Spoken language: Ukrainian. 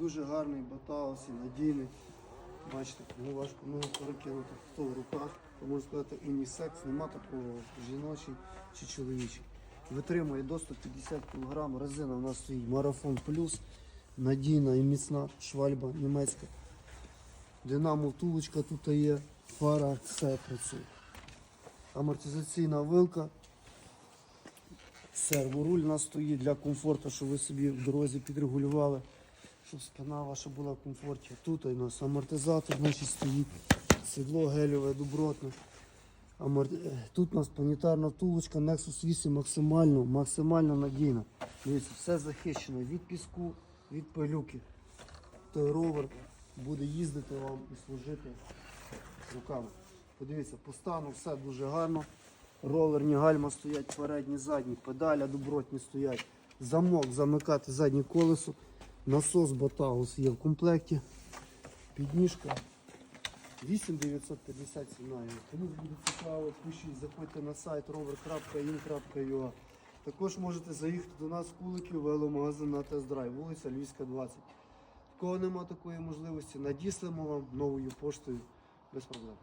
Дуже гарний батаус і надійний. Бачите, кому важко ногу перекинути, хто в руках, то можна сказати унісекс, нема такого жіночий чи чоловічий. Витримує до 150 кг, резина у нас стоїть Марафон Плюс, надійна і міцна швальба німецька. Динамо втулочка тут є, фара, все працює. Амортизаційна вилка. Серворуль у нас стоїть для комфорту, щоб ви собі в дорозі підрегулювали, щоб спина ваша була в комфорті. Тут у нас амортизатор значить, стоїть, сідло гелеве, добротне. Амор- е, Тут у нас планетарна втулочка Nexus 8 максимально, максимально надійна. Дивіться, все захищено від піску, від пилюки. Той ровер буде їздити вам і служити руками. Подивіться, по стану все дуже гарно. Ролерні гальма стоять передні, задні, педаля добротні стоять. Замок замикати заднє колесо. Насос Ботаус є в комплекті. Підніжка 8950 ціна. Кому буде цікаво, пишіть, заходьте на сайт rover.in.ua. Також можете заїхати до нас в Куликів, веломагазин на тест-драйв, вулиця Львівська, 20. В кого нема такої можливості, надіслимо вам новою поштою без проблем.